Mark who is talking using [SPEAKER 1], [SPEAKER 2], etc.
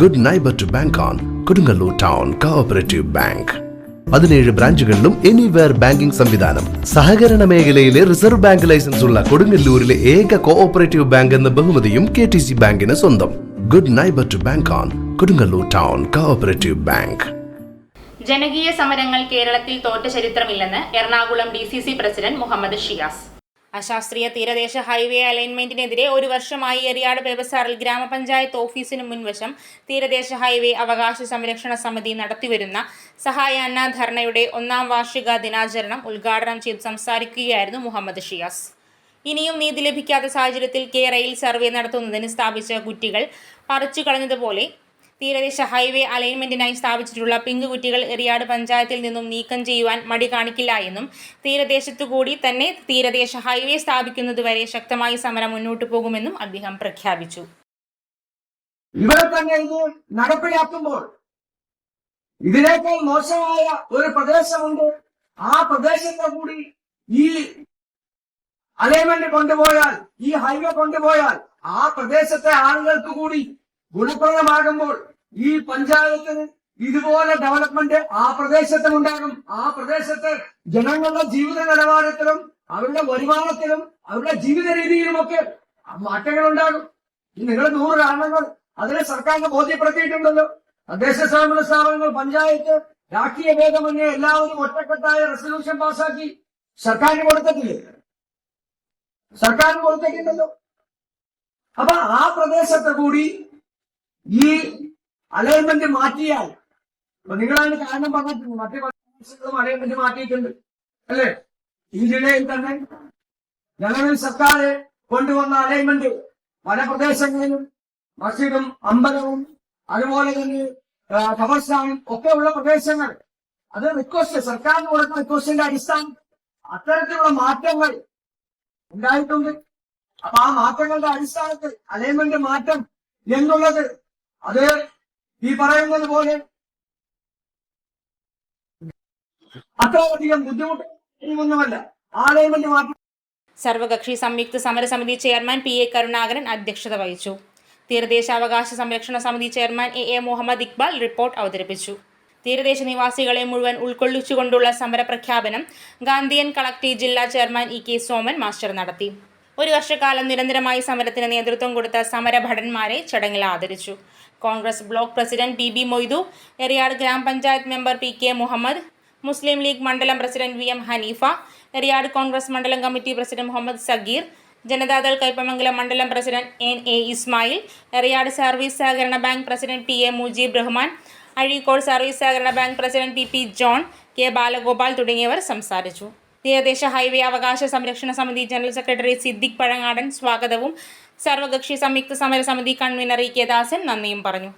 [SPEAKER 1] Good neighbour to bank on Kodungallur town cooperative bank പതിനേഴ് ബ്രാഞ്ചുകളിലും anywhere banking സംവിധാനം. സഹകരണ മേഖലയിലെ റിസർവ് ബാങ്ക് ലൈസൻസ് ഉള്ള കൊടുങ്ങല്ലൂരിലെ ഏക കോഓപ്പറേറ്റീവ് ബാങ്ക് എന്ന ബഹുമതിയും കെ ടി സി ബാങ്കിന് സ്വന്തം. Good neighbour to bank on Kodungallur town cooperative bank
[SPEAKER 2] ജനകീയ സമരങ്ങൾ കേരളത്തിൽ തോറ്റ ചരിത്രമില്ലെന്ന് Ernakulam D C C president Muhammad Shiyas. അശാസ്ത്രീയ തീരദേശ ഹൈവേ അലൈൻമെന്റിനെതിരെ ഒരു വർഷമായി എറിയാട് വ്യവസാറിൽ ഗ്രാമപഞ്ചായത്ത് ഓഫീസിന് മുൻവശം തീരദേശ ഹൈവേ അവകാശ സംരക്ഷണ സമിതി നടത്തിവരുന്ന സഹായ അന്ന ധർണയുടെ ഒന്നാം വാർഷിക ദിനാചരണം ഉദ്ഘാടനം ചെയ്ത് സംസാരിക്കുകയായിരുന്നു മുഹമ്മദ് ഷിയാസ്. ഇനിയും നീതി ലഭിക്കാത്ത സാഹചര്യത്തിൽ കേരയിൽ സർവേ നടത്തുന്നതിന് സ്ഥാപിച്ച കുറ്റികൾ പറിച്ചു കളഞ്ഞതുപോലെ തീരദേശ ഹൈവേ അലൈൻമെന്റിനായി സ്ഥാപിച്ചിട്ടുള്ള പിങ്ക് കുറ്റികൾ എറിയാട് പഞ്ചായത്തിൽ നിന്നും നീക്കം ചെയ്യുവാൻ മടി കാണിക്കില്ല എന്നും തീരദേശത്തുകൂടി തന്നെ തീരദേശ ഹൈവേ സ്ഥാപിക്കുന്നതുവരെ ശക്തമായി സമരം മുന്നോട്ടു പോകുമെന്നും അദ്ദേഹം പ്രഖ്യാപിച്ചു.
[SPEAKER 3] ഇവരെ തന്നെ ഇത് നടപ്പിലാക്കുമ്പോൾ ഇതിനേക്കാൾ മോശമായ ഒരു പ്രദേശമുണ്ട്. ആ പ്രദേശത്തെ കൂടി ഈ അലൈൻമെന്റ് കൊണ്ടുപോയാൽ ഈ ഹൈവേ കൊണ്ടുപോയാൽ ആ പ്രദേശത്തെ ആളുകൾക്ക് കൂടി ഗുണപ്രദമാകുമ്പോൾ ഈ പഞ്ചായത്തിന് ഇതുപോലെ ഡെവലപ്മെന്റ് ആ പ്രദേശത്തും ഉണ്ടാകും ആ പ്രദേശത്ത് ജനങ്ങളുടെ ജീവിത നിലവാരത്തിലും അവരുടെ വരുമാനത്തിലും അവരുടെ ജീവിത രീതിയിലുമൊക്കെ മാറ്റങ്ങൾ ഉണ്ടാകും നിങ്ങൾ നൂറ് കാരണങ്ങൾ അതിനെ സർക്കാരിന് ബോധ്യപ്പെടുത്തിയിട്ടുണ്ടല്ലോ. തദ്ദേശ സ്വയംഭരണ സ്ഥാപനങ്ങൾ പഞ്ചായത്ത് രാഷ്ട്രീയ ഭേദമന്യേ എല്ലാവരും ഒറ്റക്കെട്ടായ റെസൊല്യൂഷൻ പാസാക്കി സർക്കാരിന് കൊടുത്തിട്ടില്ലേ? സർക്കാരിന് കൊടുത്തേക്കുണ്ടല്ലോ അപ്പൊ ആ പ്രദേശത്തെ കൂടി ഈ അലൈൻമെന്റ് മാറ്റിയാൽ അപ്പൊ നിങ്ങളതിന് കാരണം പറഞ്ഞിട്ടുണ്ട്. മറ്റേ അലൈൻമെന്റ് മാറ്റിയിട്ടുണ്ട്. അല്ലേ? ഈ ജില്ലയിൽ തന്നെ നിലവിൽ സർക്കാർ കൊണ്ടുവന്ന അലൈൻമെന്റ് പല പ്രദേശങ്ങളിലും മസ്ജിദും അമ്പലവും അതുപോലെ തന്നെ ഖബർസ്ഥാനും ഒക്കെ ഉള്ള പ്രദേശങ്ങൾ. അത് റിക്വസ്റ്റ് സർക്കാരിന് കൊടുക്കുന്ന റിക്വസ്റ്റിന്റെ അടിസ്ഥാനം അത്തരത്തിലുള്ള മാറ്റങ്ങൾ ഉണ്ടായിട്ടുണ്ട്. അപ്പൊ ആ മാറ്റങ്ങളുടെ അടിസ്ഥാനത്തിൽ അലൈൻമെന്റ് മാറ്റം എന്നുള്ളത് അത് ഈ പറയുന്നത് പോലെ അത്രയധികം ബുദ്ധിമുട്ട് ഒന്നുമല്ല ആ മാത്രം
[SPEAKER 2] സർവകക്ഷി സംയുക്ത സമരസമിതി ചെയർമാൻ പി എ കരുണാകരൻ അധ്യക്ഷത വഹിച്ചു. തീരദേശാവകാശ സംരക്ഷണ സമിതി chairman A A Muhammad Iqbal report അവതരിപ്പിച്ചു. തീരദേശ നിവാസികളെ മുഴുവൻ ഉൾക്കൊള്ളിച്ചുകൊണ്ടുള്ള സമര പ്രഖ്യാപനം ഗാന്ധിയൻ കളക്ടീവ് ജില്ലാ chairman E K Soman master നടത്തി. ഒരു വർഷക്കാലം നിരന്തരമായി സമരത്തിന് നേതൃത്വം കൊടുത്ത സമരഭടന്മാരെ ചടങ്ങിൽ ആദരിച്ചു. Congress block president P B Moidu Eriyad grama panchayat member P K Muhammad Muslim League മണ്ഡലം president V M Hanifa Eriyad Congress മണ്ഡലം കമ്മിറ്റി പ്രസിഡന്റ് മുഹമ്മദ് സഗീർ ജനതാദൾ കൈപ്പമംഗലം മണ്ഡലം president N A Ismail Eriyad service സഹകരണ bank president P A Mujeeb Rahman Azhikode service സഹകരണ bank president P P John K Balagopal തുടങ്ങിയവർ സംസാരിച്ചു. തീരദേശ highway അവകാശ സംരക്ഷണ സമിതി ജനറൽ സെക്രട്ടറി സിദ്ദിഖ് പഴങ്ങാടൻ സ്വാഗതവും സർവകക്ഷി സംയുക്ത സമരസമിതി കൺവീനർ ഇ കെ ദാസൻ നന്ദിയും പറഞ്ഞു